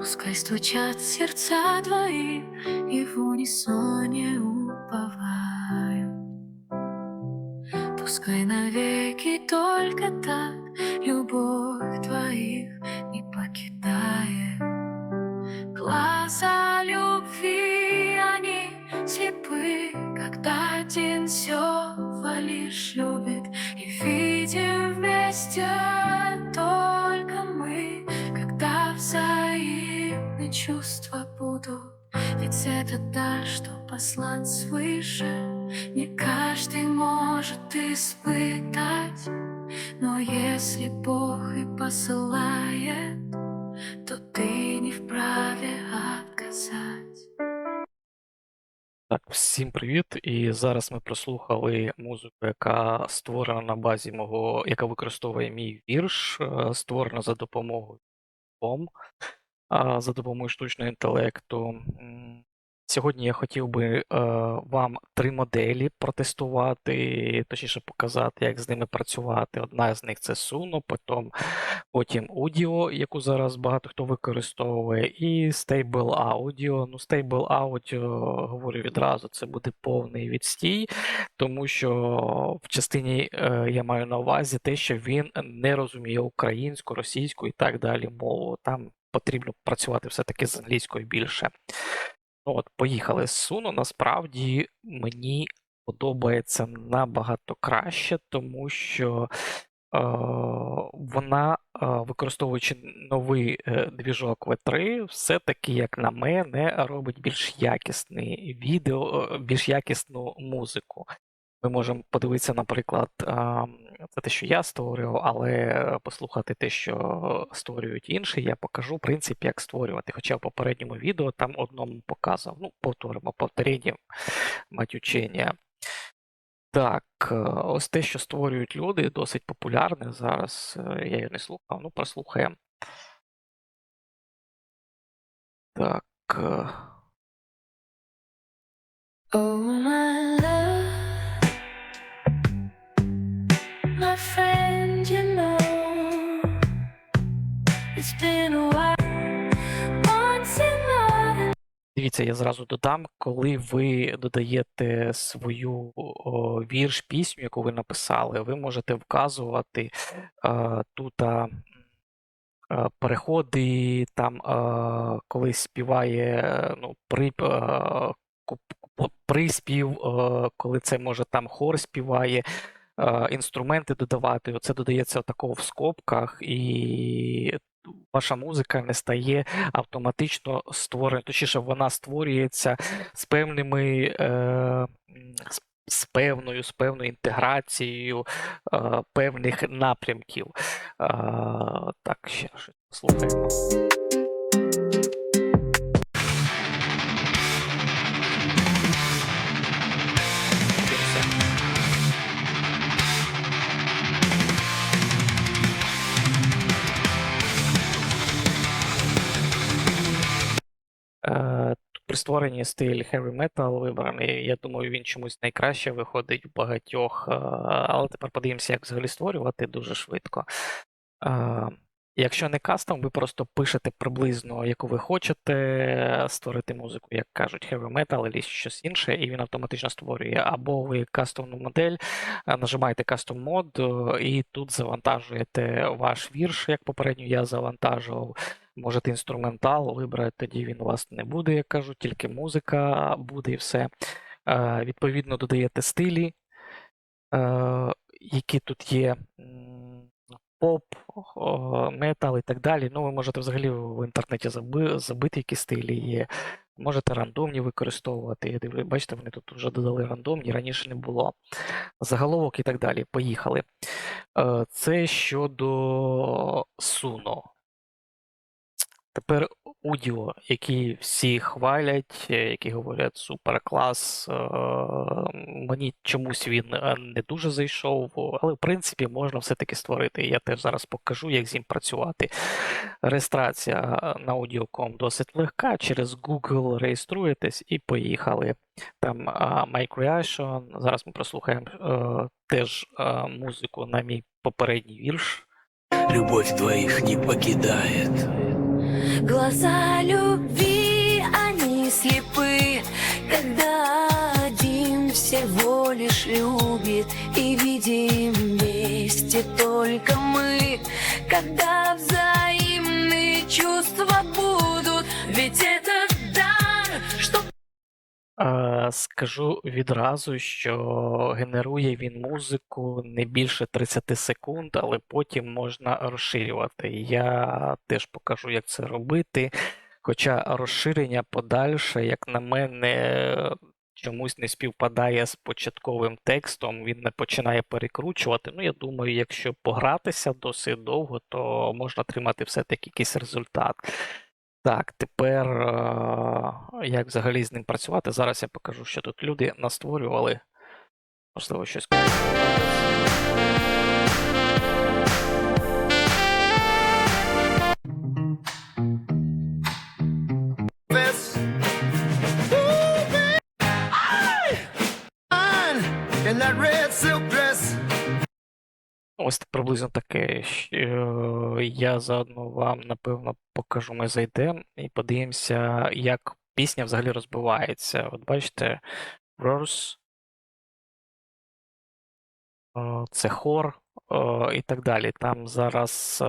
Пускай стучат сердца твои И в унисоне уповают Пускай навеки только так Любовь твоих не покидает. Глаза любви, они слепы Когда один все лишь любит. И видим вместе чувства будут Ведь это дар, что послан свыше Не каждый может испытать Но если Бог и посылает То ты не вправе отказать Так, всім привіт! І зараз ми прослухали музику, яка створена на базі мого, яка використовує мій вірш, е, створена за допомогою POM, а, за допомогою штучного інтелекту. Сьогодні я хотів би е, вам три моделі протестувати, точніше показати, як з ними працювати. Одна з них це Suno, потім, потім Audio, яку зараз багато хто використовує, і Stable Audio. Ну, Stable Audio, говорю відразу, це буде повний відстій, тому що в частині е, я маю на увазі те, що він не розуміє українську, російську і так далі мову. Там потрібно працювати все-таки з англійською більше. Ну от, поїхали з Suno. Насправді мені подобається набагато краще, тому що е, вона, е, використовуючи новий е, двіжок V3, все-таки, як на мене, робить більш якісне відео, е, більш якісну музику. Ми можемо подивитися, наприклад, це те, що я створював, але послухати те, що створюють інші, я покажу в принципі, як створювати. Хоча в попередньому відео там одному показав. Ну, повторимо, повторення мать учення. Так, е, ось те, що створюють люди, досить популярне зараз. е, Я його не слухав, ну прослухаємо. Так. е, Oh, my Дивіться, я зразу додам, коли ви додаєте свою о, вірш, пісню, яку ви написали, ви можете вказувати е, тут а, е, переходи, там, е, коли співає ну, при, куп- приспів, е, коли це може там хор співає. Е, Інструменти додавати, це додається такого в скобках, і ваша музика не стає автоматично створена, точніше, вона створюється з певними, е, з, певною, з певною інтеграцією е, певних напрямків. Е, так, ще щось послухаємо. Створенні стиль heavy metal вибраний. Я думаю, він чомусь найкраще виходить в багатьох. е, Але тепер подивимося, як взагалі створювати дуже швидко. Е, Якщо не кастом, ви просто пишете приблизно, яку ви хочете створити музику, як кажуть, heavy metal або щось інше, і він автоматично створює. Або ви кастомну модель, е, нажимаєте кастом мод, і тут завантажуєте ваш вірш, як попередньо я завантажував. Можете інструментал вибрати, тоді він у вас не буде, як кажуть, тільки музика буде і все. Е, Відповідно, додаєте стилі, е, які тут є. Поп, метал і так далі. Ну, ви можете взагалі в інтернеті заби- забити, які стилі є. Можете рандомні використовувати. Бачите, вони тут вже додали рандомні, раніше не було. Заголовок і так далі. Поїхали. Е, Це щодо Suno. Тепер Удіо, які всі хвалять, е, які говорять супер клас. е, Мені чомусь він е, не дуже зайшов, але в принципі можна все-таки створити. Я теж зараз покажу, як з ним працювати. Реєстрація на Audio.com досить легка. Через Google реєструєтесь і поїхали. Там My. Зараз ми прослухаємо теж музику на мій попередній вірш. Любовь двоих не покидает. Глаза любви, они слепы Когда один всего лишь любит И видим вместе только мы. Когда взаимные чувства будут Ведь это дар, что Е, Скажу відразу, що генерує він музику не більше 30 секунд, але потім можна розширювати. Я теж покажу, як це робити. Хоча розширення подальше, як на мене, чомусь не співпадає з початковим текстом, він не починає перекручувати. Ну, я думаю, якщо погратися досить довго, то можна отримати все-таки якийсь результат. Так, тепер е, як взагалі з ним працювати? Зараз я покажу, що тут люди настворювали. Можливо, щось. Ось приблизно таке. Я заодно вам, напевно, покажу. Ми зайдемо і подивимося, як пісня взагалі розбивається. От бачите, verse, е, це хор е, і так далі. Там зараз е,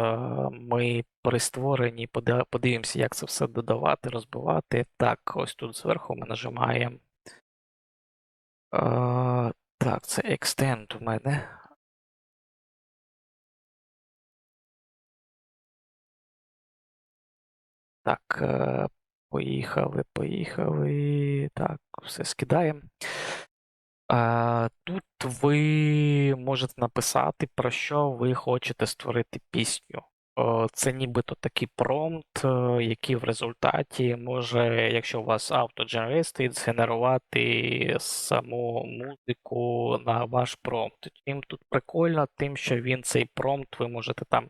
ми при створенні поди- подивимося, як це все додавати, розбивати. Так, ось тут зверху ми нажимаємо. Так, це extend у мене. Так, е, поїхали, поїхали. Так, все скидаємо. Тут ви можете написати, про що ви хочете створити пісню. Це нібито такий промпт, е, який в результаті може, якщо у вас auto-generated, згенерувати саму музику на ваш промпт. Чим тут прикольно, тим, що він цей промпт ви можете там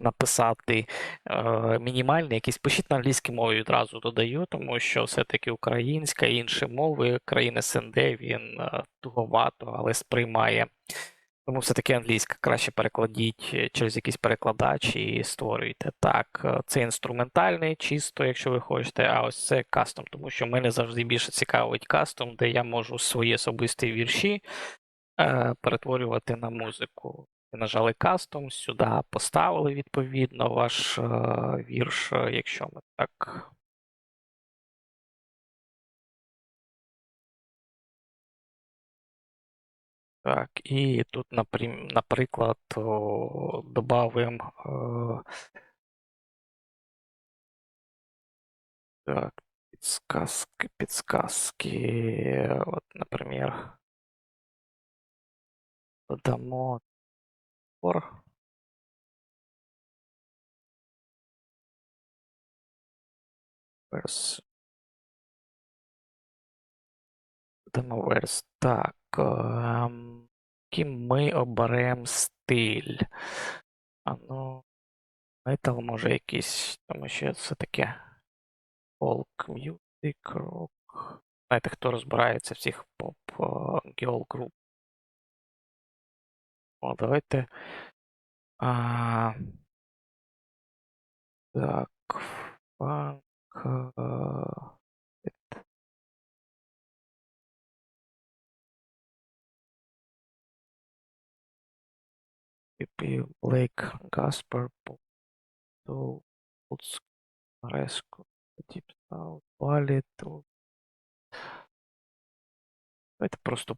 написати е, мінімальний, якийсь пишіть на англійській мові відразу додаю, тому що все-таки українська і інші мови країни СНД він е, туговато, але сприймає. Тому все-таки англійська краще перекладіть е, через якийсь перекладач і створюйте. Так, е, це інструментальний, чисто, якщо ви хочете, а ось це кастом, тому що мене завжди більше цікавить кастом, де я можу свої особисті вірші е, перетворювати на музику. Нажали кастом, сюди поставили відповідно ваш е, вірш, е, якщо ми так. Так, і тут, наприклад, додаємо. Так, підсказки, підсказки. От, наприклад, додамо твор. Верс. Додамо верс. Так. Ем, Який ми оберемо стиль. А ну, метал може якийсь, тому що це таке folk music, rock. Знаєте, хто розбирається в цих поп girl груп. О, давайте. А, так, фанк. Е, Піпі, Блейк, Гаспер, Луцк, Резко, Діп Саут, то... Давайте просто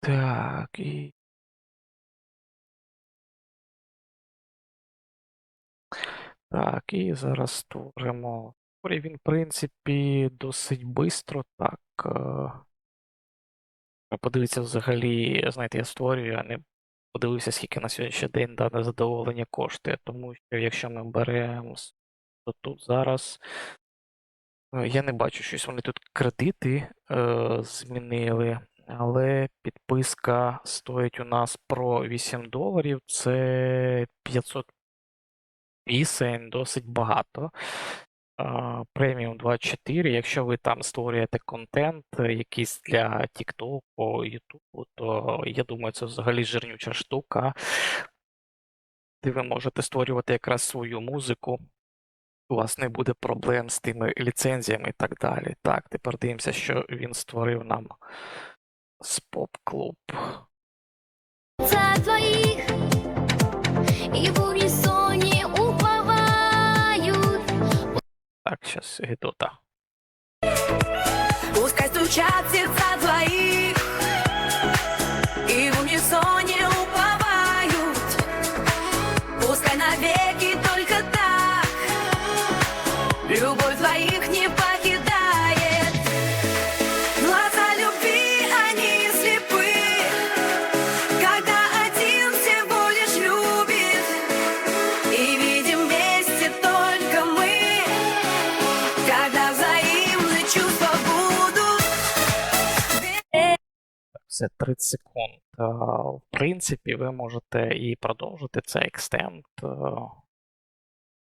Так, і. Так, і зараз створимо. Він, в принципі, досить швидко. Так. Е, Подивіться взагалі, знаєте, я створюю, а не подивився, скільки на сьогоднішній день дане задоволення коштує. Тому що якщо ми беремо, то тут зараз. е, Я не бачу щось. Вони тут кредити е, змінили, але підписка стоїть у нас про 8 доларів. Це 500 пісень, досить багато. Premium 24. Якщо ви там створюєте контент, е, якийсь для TikTok, YouTube, то я думаю, це взагалі жирнюча штука. Де ви можете створювати якраз свою музику. У вас не буде проблем з тими ліцензіями і так далі. Так, тепер дивимося, що він створив нам з поп-клуб. Серця твоїх і в Зараз Гедота. Пускай стучат сердца твоих Це 30 секунд. В принципі, ви можете і продовжити цей екстенд. Е,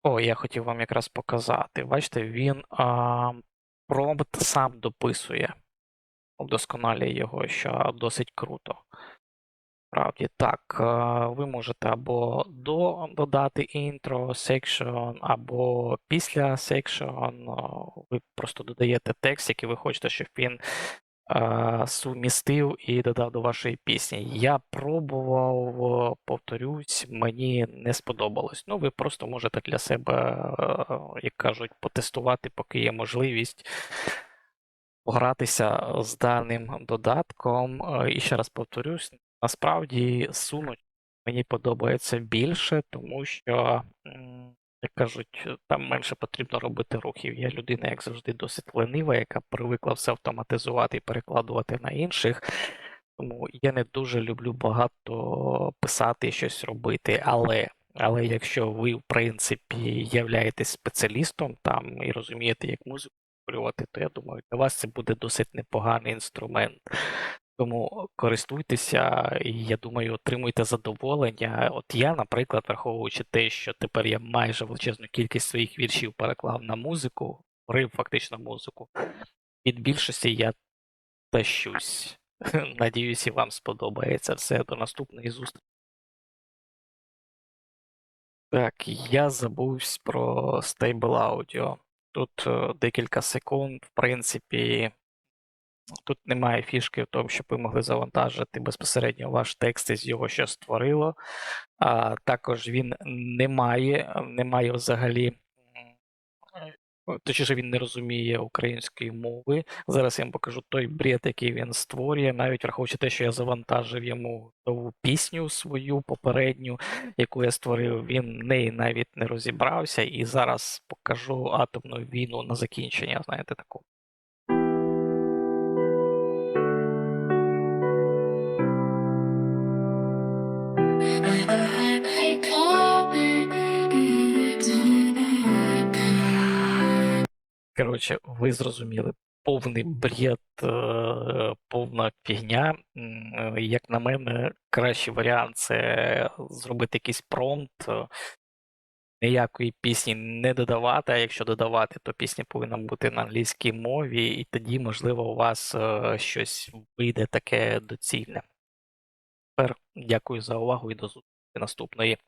О, я хотів вам якраз показати. Бачите, він а, промпт сам дописує, вдосконалює його, що досить круто. Справді, так, е, ви можете або до додати інтро, секшн, або після секшн. Ви просто додаєте текст, який ви хочете, щоб він е, сумістив і додав до вашої пісні. Я пробував, повторюсь, мені не сподобалось. Ну, ви просто можете для себе, е, як кажуть, потестувати, поки є можливість погратися з даним додатком. Е, І ще раз повторюсь, насправді сунуть мені подобається більше, тому що, як кажуть, там менше потрібно робити рухів. Я людина, як завжди, досить ленива, яка привикла все автоматизувати і перекладувати на інших. Тому я не дуже люблю багато писати щось робити. Але, але якщо ви, в принципі, являєтесь спеціалістом там і розумієте, як музику створювати, то я думаю, для вас це буде досить непоганий інструмент. Тому користуйтеся, і я думаю, отримуйте задоволення. От я, наприклад, враховуючи те, що тепер я майже величезну кількість своїх віршів переклав на музику, створив фактично музику. Від більшості я тащусь. Надіюсь, і вам сподобається. Все, до наступної зустрічі. Так, я забувсь про Stable Audio. Тут е, декілька секунд, в принципі, тут немає фішки в тому, щоб ви могли завантажити безпосередньо ваш текст із його, що створило. А також він не має, не має взагалі. Точніше, він не розуміє української мови. Зараз я вам покажу той бред, який він створює, навіть враховуючи те, що я завантажив йому нову пісню свою попередню, яку я створив, він неї навіть не розібрався. І зараз покажу атомну війну на закінчення, знаєте, таку. Коротше, ви зрозуміли, повний бред, е, повна фігня. Е, Як на мене, кращий варіант це зробити якийсь промпт, е, ніякої пісні не додавати, а якщо додавати, то пісня повинна бути на англійській мові, і тоді, можливо, у вас щось вийде таке доцільне. Тепер дякую за увагу і до зустрічі наступної.